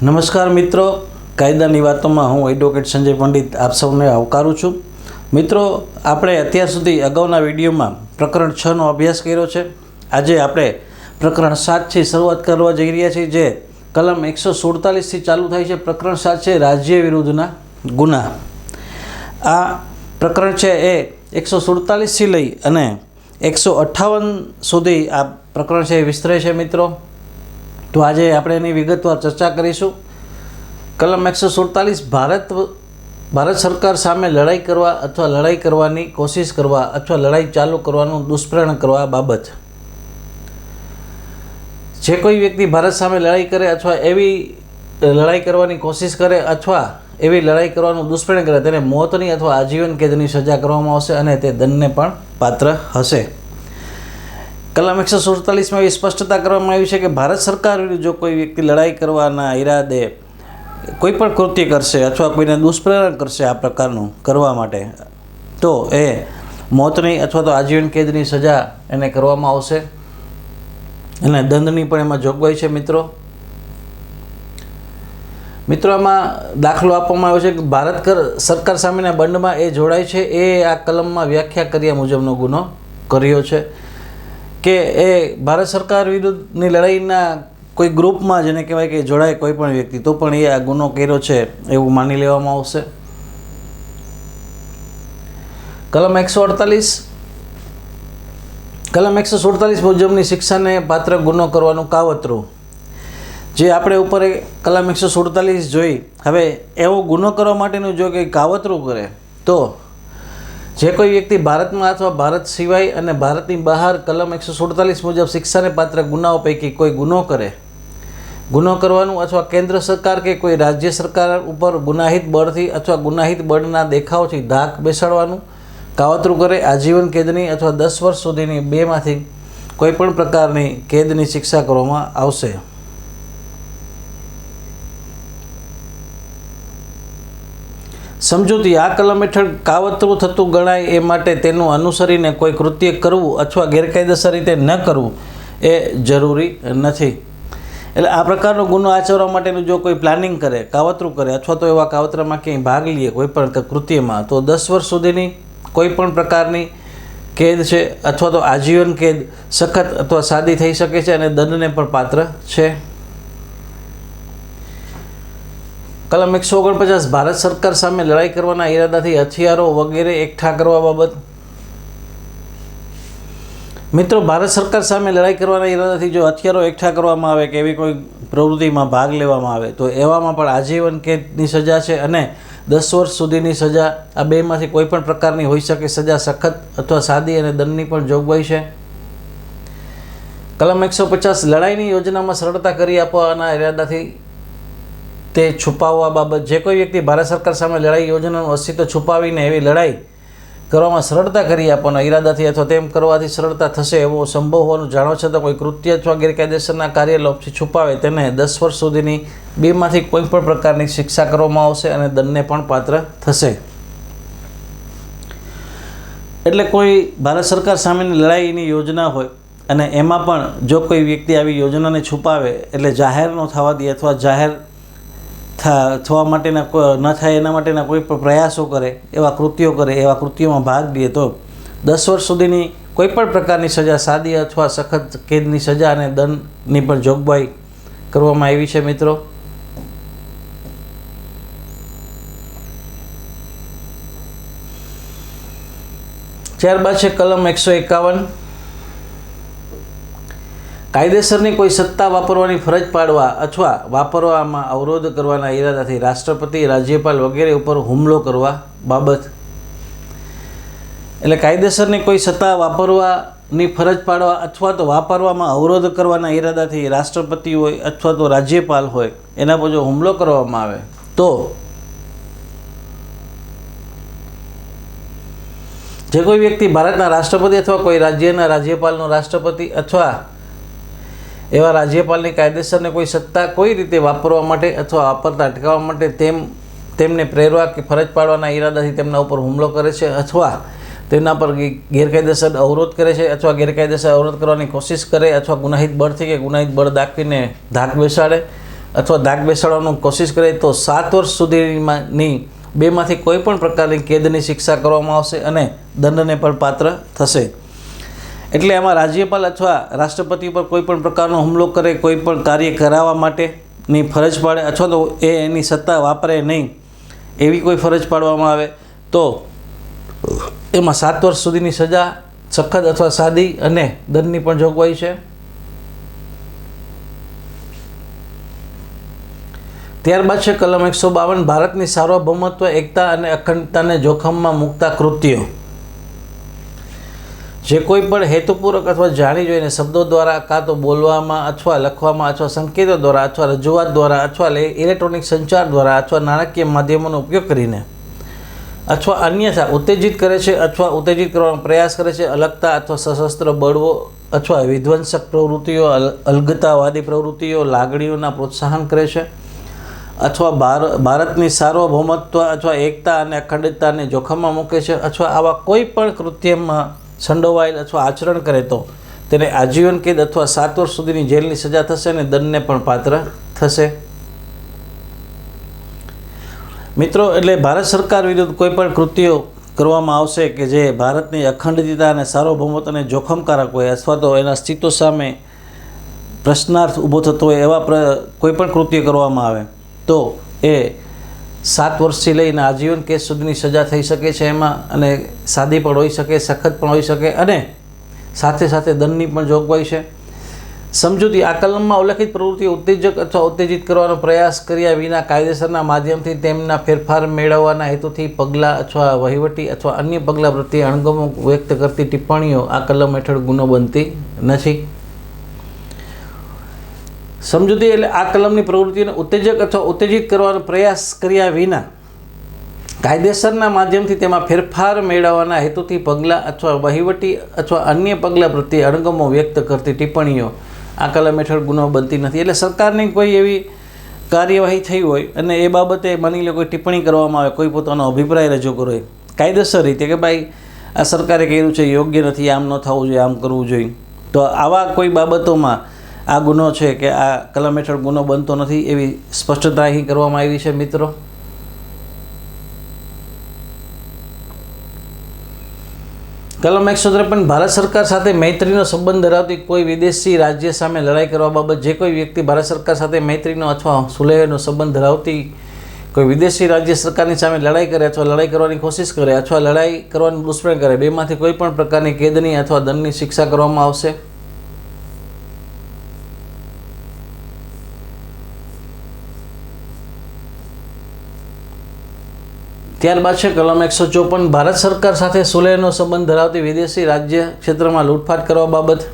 નમસ્કાર મિત્રો. કાયદાની વાતોમાં હું એડવોકેટ સંજય પંડિત આપ સૌને આવકારું છું. મિત્રો, આપણે અત્યાર સુધી અગાઉના વિડીયોમાં પ્રકરણ છનો અભ્યાસ કર્યો છે. આજે આપણે પ્રકરણ સાતથી શરૂઆત કરવા જઈ રહ્યા છીએ, જે કલમ એકસો સુડતાલીસથી ચાલુ થાય છે. પ્રકરણ સાત છે રાજ્ય વિરુદ્ધના ગુના. આ પ્રકરણ છે એ એકસો સુડતાલીસથી લઈ અને એકસો અઠ્ઠાવન સુધી આ પ્રકરણ છે એ વિસ્તરે છે મિત્રો. તો આજે આપણે એની વિગતવાર ચર્ચા કરીશું. કલમ એકસો સુડતાલીસ, ભારત ભારત સરકાર સામે લડાઈ કરવા અથવા લડાઈ કરવાની કોશિશ કરવા અથવા લડાઈ ચાલુ કરવાનું દુષ્પ્રેરણ કરવા બાબત. જે કોઈ વ્યક્તિ ભારત સામે લડાઈ કરે અથવા એવી લડાઈ કરવાની કોશિશ કરે અથવા એવી લડાઈ કરવાનું દુષ્પ્રેરણ કરે, તેને મોતની અથવા આજીવન કેદની સજા કરવામાં આવશે અને તે દંડને પણ પાત્ર હશે. કલમ એકસો સુડતાલીસમાં એવી સ્પષ્ટતા કરવામાં આવી છે કે ભારત સરકાર જો કોઈ વ્યક્તિ લડાઈ કરવાના ઈરાદે કોઈ પણ કૃત્ય કરશે અથવા કોઈને દુષ્પ્રેરણ કરશે આ પ્રકારનું કરવા માટે, તો એ મોતની અથવા તો આજીવન કેદની સજા એને કરવામાં આવશે. અને દંડની પણ એમાં જોગવાઈ છે મિત્રો. મિત્રો, આમાં દાખલો આપવામાં આવ્યો છે કે ભારત કર, સરકાર સામેના બંડમાં એ જોડાય છે. એ આ કલમમાં વ્યાખ્યા કર્યા મુજબનો ગુનો કર્યો છે. કે એ ભારત સરકાર વિરુદ્ધની લડાઈના કોઈ ગ્રુપમાં જેને કહેવાય કે જોડાય કોઈ પણ વ્યક્તિ, તો પણ એ આ ગુનો કર્યો છે એવું માની લેવામાં આવશે? કલમ એકસો અડતાલીસ, કલમ એકસો સુડતાલીસ મુજબની શિક્ષાને પાત્ર ગુનો કરવાનું કાવતરું. જે આપણે ઉપર કલમ એકસો સુડતાલીસ જોઈ, હવે એવો ગુનો કરવા માટેનું જો કંઈ કાવતરું કરે, તો જે કોઈ વ્યક્તિ ભારતમાં અથવા ભારત સિવાય અને ભારતની બહાર કલમ એકસો સુડતાલીસ મુજબ શિક્ષાને પાત્ર ગુનાઓ પૈકી કોઈ ગુનો કરે? ગુનો કરવાનું અથવા કેન્દ્ર સરકાર કે કોઈ રાજ્ય સરકાર ઉપર ગુનાહિત બળથી અથવા ગુનાહિત બળના દેખાવથી ધાક બેસાડવાનું? કાવતરું કરે આજીવન કેદની અથવા દસ વર્ષ સુધીની બેમાંથી કોઈ પણ પ્રકારની કેદની શિક્ષા કરવામાં આવશે? સમજૂતી આ કલમ હેઠળ કાવતરું થતું ગણાય એ માટે તેનું અનુસરીને કોઈ કૃત્ય કરવું અથવા ગેરકાયદેસર રીતે ન કરવું એ જરૂરી નથી. એટલે આ પ્રકારનો ગુનો આચરવા માટેનું જો કોઈ પ્લાનિંગ કરે, કાવતરું કરે અથવા તો એવા કાવતરામાં ક્યાંય ભાગ લઈએ કોઈ પણ કૃત્યમાં, તો દસ વર્ષ સુધીની કોઈ પણ પ્રકારની કેદ છે અથવા તો આજીવન કેદ સખત અથવા સાદી થઈ શકે છે અને દંડને પણ પાત્ર છે. કલમ એકસો ઓગણપચાસ, ભારત સરકાર સામે લડાઈ કરવાના ઈરાદાથી હથિયારો વગેરે એકઠા કરવા બાબત. મિત્રો, ભારત સરકાર સામે લડાઈ કરવાના ઈરાદાથી જો હથિયારો એકઠા કરવામાં આવે કે એવી કોઈ પ્રવૃત્તિમાં ભાગ લેવામાં આવે, તો એવામાં પણ આજીવન કેદની સજા છે અને દસ વર્ષ સુધીની સજા આ બેમાંથી કોઈ પણ પ્રકારની હોઈ શકે સજા સખત અથવા સાદી અને દંડની પણ જોગવાઈ છે. કલમ એકસો પચાસ, લડાઈની યોજનામાં સરળતા કરી આપવાના ઈરાદાથી તે છુપાવવા બાબત જે કોઈ વ્યક્તિ ભારત સરકાર સામે લડાઈ યોજનાનું અસ્તિત્વ છુપાવીને એવી લડાઈ કરવામાં સરળતા કરી આપવાના ઈરાદાથી અથવા તેમ કરવાથી સરળતા થશે એવો સંભવ હોવાનું જાણવા છતાં કોઈ કૃત્ય અથવા ગેરકાયદેસરના કાર્યલોપથી છુપાવે તેને દસ વર્ષ સુધીની બેમાંથી કોઈ પણ પ્રકારની શિક્ષા કરવામાં આવશે અને દંડને પણ પાત્ર થશે. એટલે કોઈ ભારત સરકાર સામેની લડાઈની યોજના હોય અને એમાં પણ જો કોઈ વ્યક્તિ આવી યોજનાને છુપાવે એટલે જાહેર ન થવા દે અથવા જાહેર થવા માટેના ન થાય એના માટેના કોઈ પણ પ્રયાસો કરે, એવા કૃત્યો કરે, એવા કૃત્યોમાં ભાગ લે તો દસ વર્ષ સુધીની કોઈ પણ પ્રકારની સજા, સાદી અથવા સખત કેદની સજા અને દંડની પણ જોગવાઈ કરવામાં આવી છે, મિત્રો. ત્યારબાદ છે કલમ એકસો એકાવન. કાયદેસરની કોઈ સત્તા વાપરવાની ફરજ પાડવા અથવા વાપરવામાં અવરોધ કરવાના ઈરાદાથી રાષ્ટ્રપતિ, રાજ્યપાલ વગેરે ઉપર હુમલો કરવા બાબત. એટલે કાયદેસરની કોઈ સત્તા વાપરવાની ફરજ પાડવા અથવા તો વાપરવામાં અવરોધ કરવાના ઈરાદાથી રાષ્ટ્રપતિ હોય અથવા તો રાજ્યપાલ હોય એના પર જો હુમલો કરવામાં આવે તો જે કોઈ વ્યક્તિ ભારતના રાષ્ટ્રપતિ અથવા કોઈ રાજ્યના રાજ્યપાલનો રાષ્ટ્રપતિ અથવા એવા રાજ્યપાલની કાયદેસરને કોઈ સત્તા કોઈ રીતે વાપરવા માટે અથવા વાપરતા અટકાવવા માટે તેમ તેમને પ્રેરવા કે ફરજ પાડવાના ઈરાદાથી તેમના ઉપર હુમલો કરે છે અથવા તેમના પર ગેરકાયદેસર અવરોધ કરે છે અથવા ગેરકાયદેસર અવરોધ કરવાની કોશિશ કરે અથવા ગુનાહિત બળથી કે ગુનાહિત બળ દાખવીને ધાક બેસાડે અથવા ધાક બેસાડવાનું કોશિશ કરે તો સાત વર્ષ સુધીની બેમાંથી કોઈ પણ પ્રકારની કેદની શિક્ષા કરવામાં આવશે અને દંડને પણ પાત્ર થશે. એટલે એમાં રાજ્યપાલ અથવા રાષ્ટ્રપતિ પર કોઈ પણ પ્રકારનો હુમલો કરે, કોઈ પણ કાર્ય કરાવવા માટેની ફરજ પાડે અથવા તો એ એની સત્તા વાપરે નહીં, એવી કોઈ ફરજ પાડવામાં આવે, તો એમાં સાત વર્ષ સુધીની સજા, સખત અથવા સાદી અને દંડની પણ જોગવાઈ છે. ત્યારબાદ છે કલમ એકસો બાવન, ભારતની સાર્વભૌમત્વ, એકતા અને અખંડતાને જોખમમાં મૂકતા કૃત્યો. જે કોઈ પણ હેતુપૂર્વક અથવા જાણી જોઈને શબ્દો દ્વારા કાં તો બોલવામાં અથવા લખવામાં અથવા સંકેતો દ્વારા અથવા રજૂઆત દ્વારા અથવા ઇલેક્ટ્રોનિક સંચાર દ્વારા અથવા નાણાકીય માધ્યમોનો ઉપયોગ કરીને અથવા અન્યથા ઉત્તેજિત કરે છે અથવા ઉત્તેજિત કરવાનો પ્રયાસ કરે છે, અલગતા અથવા સશસ્ત્ર બળવો અથવા વિધ્વંસક પ્રવૃત્તિઓ, અલ- અલગતાવાદી પ્રવૃત્તિઓ, લાગણીઓના પ્રોત્સાહન કરે છે અથવા ભાર ભારતની સાર્વભૌમત્વ અથવા એકતા અને અખંડિતતાને જોખમમાં મૂકે છે અથવા આવા કોઈ પણ કૃત્યમાં સંડોવાયેલ અથવા આચરણ કરે તો તેને આજીવન કેદ અથવા સાત વર્ષ સુધીની જેલની સજા થશે અને દંડને પણ પાત્ર થશે. મિત્રો, એટલે ભારત સરકાર વિરુદ્ધ કોઈ પણ કૃત્યો કરવામાં આવશે કે જે ભારતની અખંડિતતા અને સાર્વભૌમત્વને જોખમકારક હોય અથવા તો એના અસ્તિત્વ સામે પ્રશ્નાર્થ ઊભો થતો હોય એવા પ્ર કોઈપણ કૃત્ય કરવામાં આવે, તો એ સાત વર્ષથી લઈને આજીવન કેસ સુધીની સજા થઈ શકે છે એમાં અને સાદી પણ હોઈ શકે, સખત પણ હોઈ શકે અને સાથે સાથે દંડની પણ જોગવાઈ છે. સમજૂતી આ કલમમાં ઉલ્લેખિત પ્રવૃત્તિ ઉત્તેજક અથવા ઉત્તેજિત કરવાનો પ્રયાસ કર્યા વિના કાયદેસરના માધ્યમથી તેમના ફેરફાર મેળવવાના હેતુથી પગલાં અથવા વહીવટી અથવા અન્ય પગલાં પ્રત્યે અણગમો વ્યક્ત કરતી ટિપ્પણીઓ આ કલમ હેઠળ ગુનો બનતી નથી. સમજૂતી એટલે આ કલમની પ્રવૃત્તિને ઉત્તેજક અથવા ઉત્તેજિત કરવાનો પ્રયાસ કર્યા વિના કાયદેસરના માધ્યમથી તેમાં ફેરફાર મેળવવાના હેતુથી પગલાં અથવા વહીવટી અથવા અન્ય પગલાં પ્રત્યે અણગમો વ્યક્ત કરતી ટિપ્પણીઓ આ કલમ હેઠળ ગુનો બનતી નથી. એટલે સરકારની કોઈ એવી કાર્યવાહી થઈ હોય અને એ બાબતે માની લો કોઈ ટિપ્પણી કરવામાં આવે, કોઈ પોતાનો અભિપ્રાય રજૂ કરો કાયદેસર રીતે કે ભાઈ આ સરકારે કહ્યું છે યોગ્ય નથી, આમ ન થવું જોઈએ, આમ કરવું જોઈએ, તો આવા કોઈ બાબતોમાં આ ગુનો છે કે આ કલમ હેઠળ ગુનો બનતો નથી એવી સ્પષ્ટતા અહીં કરવામાં આવી છે, મિત્રો? કલમ એકસો ત્રેપન, ભારત સરકાર સાથે મૈત્રીનો સંબંધ ધરાવતી કોઈ વિદેશી રાજ્ય સામે લડાઈ કરવા બાબત જે કોઈ વ્યક્તિ ભારત સરકાર સાથે મૈત્રીનો અથવા સુલેહનો સંબંધ ધરાવતી કોઈ વિદેશી રાજ્ય સરકારની સામે લડાઈ કરે અથવા લડાઈ કરવાની કોશિશ કરે અથવા લડાઈ કરવાનું દુષ્પ્રયોગ કરે, બેમાંથી કોઈ પણ પ્રકારની કેદની અથવા દંડની શિક્ષા કરવામાં આવશે? ત્યારબાદ છે કલમ એકસો ચોપન, ભારત સરકાર સાથે સુલેહનો સંબંધ ધરાવતી વિદેશી રાજ્ય ક્ષેત્રમાં લૂંટફાટ કરવા બાબત.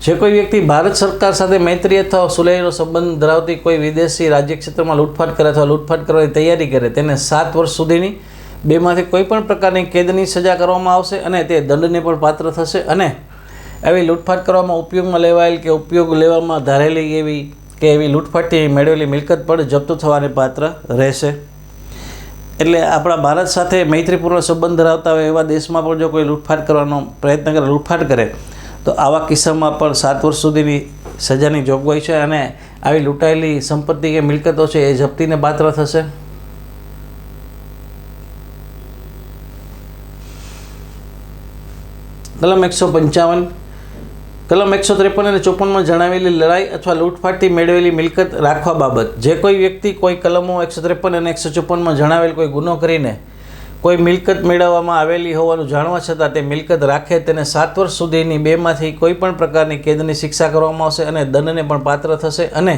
જે કોઈ વ્યક્તિ ભારત સરકાર સાથે મૈત્રી અથવા સુલેહનો સંબંધ ધરાવતી કોઈ વિદેશી રાજ્ય ક્ષેત્રમાં લૂંટફાટ કરે અથવા લૂંટફાટ કરવાની તૈયારી કરે, તેને સાત વર્ષ સુધીની બેમાંથી કોઈ પણ પ્રકારની કેદની સજા કરવામાં આવશે અને તે દંડને પણ પાત્ર થશે અને આવી લૂંટફાટ કરવામાં ઉપયોગમાં લેવાયેલ કે ઉપયોગ લેવામાં ધારેલી એવી કે એવી લૂંટફાટથી મેળવેલી મિલકત પણ જપ્ત થવાને પાત્ર રહેશે. એટલે આપણા ભારત સાથે મૈત્રીપૂર્ણ સંબંધ ધરાવતા હોય એવા દેશમાં પણ જો કોઈ લૂંટફાટ કરવાનો પ્રયત્ન કરે, લૂંટફાટ કરે, તો આવા કિસ્સામાં પણ સાત વર્ષ સુધીની સજાની જોગવાઈ છે અને આવી લૂંટાયેલી સંપત્તિ કે મિલકતો છે એ જપ્તીને પાત્ર થશે? કલમ એકસો પંચાવન કલમ એકસો ત્રેપન અને ચોપનમાં જણાવેલી લડાઈ અથવા લૂંટફાટથી મેળવેલી મિલકત રાખવા બાબત. જે કોઈ વ્યક્તિ કોઈ કલમો એકસો ત્રેપન અને એકસો ચોપનમાં જણાવેલ કોઈ ગુનો કરીને કોઈ મિલકત મેળવવામાં આવેલી હોવાનું જાણવા છતાં તે મિલકત રાખે તેને સાત વર્ષ સુધીની બેમાંથી કોઈ પણ પ્રકારની કેદની શિક્ષા કરવામાં આવશે અને દંડને પણ પાત્ર થશે અને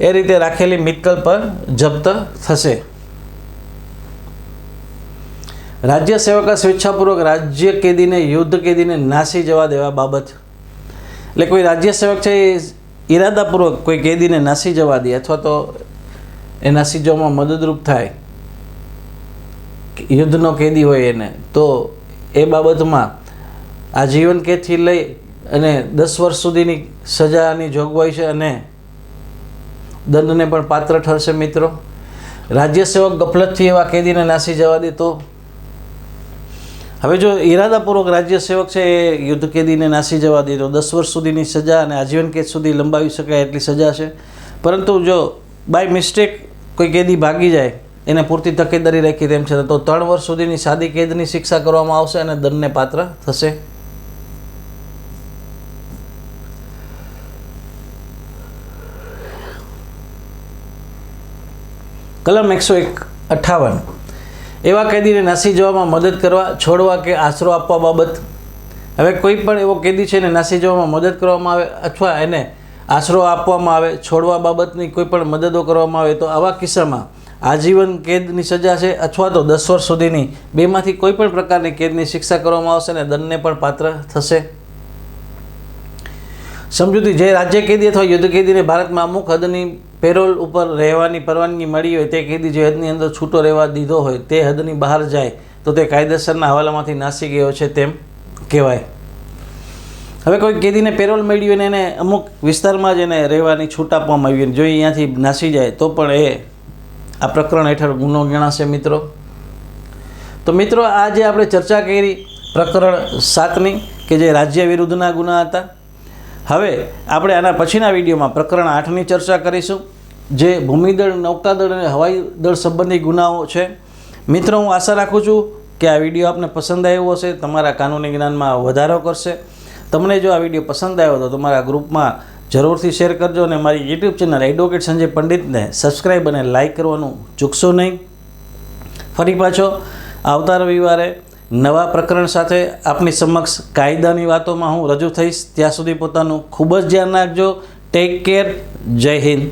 એ રીતે રાખેલી મિલકત પર જપ્ત થશે. રાજ્ય સેવકા સ્વેચ્છાપૂર્વક રાજ્ય કેદીને યુદ્ધ કેદીને નાસી જવા દેવા બાબત. એટલે કોઈ રાજ્ય સેવક છે એ ઈરાદાપૂર્વક કોઈ કેદીને નાસી જવા દે અથવા તો એ નાસી જવામાં મદદરૂપ થાય, યુદ્ધનો કેદી હોય એને, તો એ બાબતમાં આજીવન કેદથી લઈ અને દસ વર્ષ સુધીની સજાની જોગવાઈ છે અને દંડને પણ પાત્ર ઠરશે મિત્રો. રાજ્ય સેવક ગફલતથી એવા કેદીને નાસી જવા દે તો હવે જો ઇરાદાપૂર્વક રાજ્ય સેવક છે એ યુદ્ધ કેદીને નાસી જવા દે, તો દસ વર્ષ સુધીની સજા અને આજીવન કેદ સુધી લંબાવી શકાય એટલી સજા છે. પરંતુ જો બાય મિસ્ટેક કોઈ કેદી ભાગી જાય, એને પૂરતી તકેદારી રાખી તેમ છે તો ત્રણ વર્ષ સુધીની સાદી કેદની શિક્ષા કરવામાં આવશે અને દંડને પાત્ર થશે. કલમ એકસો એક અઠ્ઠાવન એવા કેદીને નાસી જવામાં મદદ કરવા, છોડવા કે આશરો આપવા બાબત. હવે કોઈ પણ એવો કેદી છે ને નાસી જવામાં મદદ કરવામાં આવે અથવા એને આશરો આપવામાં આવે, છોડવા બાબતની કોઈ પણ મદદો કરવામાં આવે તો આવા કિસ્સામાં આજીવન કેદની સજા છે અથવા તો દસ વર્ષ સુધીની બેમાંથી કોઈ પણ પ્રકારની કેદની શિક્ષા કરવામાં આવશે અને દંડને પણ પાત્ર થશે. સમજૂતી, જે રાજ્ય કેદી અથવા યુદ્ધ કેદીને ભારતમાં અમુક હદની પેરોલ ઉપર રહેવાની પરવાનગી મળી હોય તે કેદી જે હદની અંદર છૂટો રહેવા દીધો હોય તે હદની બહાર જાય, તો તે કાયદેસરના હવાલામાંથી નાસી ગયો છે તેમ કહેવાય. હવે કોઈ કેદીને પેરોલ મળી અને એને અમુક વિસ્તારમાં જ એને રહેવાની છૂટ આપવામાં આવી જો અહીંયાથી નાસી જાય, તો પણ એ આ પ્રકરણ હેઠળ ગુનો ગણાશે મિત્રો. તો મિત્રો, આ જે આપણે ચર્ચા કરી પ્રકરણ સાતની, કે જે રાજ્ય વિરુદ્ધના ગુના હતા હવે આપણે આના પછીના વિડીયોમાં પ્રકરણ આઠની ચર્ચા કરીશું, જે ભૂમિદળ, નૌકાદળ અને હવાઈ દળ સંબંધી ગુનાઓ છે. મિત્રો, હું આશા રાખું છું કે આ વીડિયો આપને પસંદ આવ્યો હશે, તમારા કાનૂની જ્ઞાનમાં વધારો કરશે. તમને જો આ વીડિયો પસંદ આવ્યો તો તમારા ગ્રુપમાં જરૂરથી શેર કરજો અને મારી યુટ્યુબ ચેનલ એડવોકેટ સંજય પંડિતને સબસ્ક્રાઈબ અને લાઇક કરવાનું ચૂકશો નહીં. ફરી પાછો આવતા રવિવારે નવા પ્રકરણ સાથે આપની સમક્ષ કાયદાની વાતોમાં હું રજૂ થઈશ. ત્યાં સુધી પોતાનું ખૂબ જ ધ્યાન રાખજો. ટેક કેર જય હિન્દ.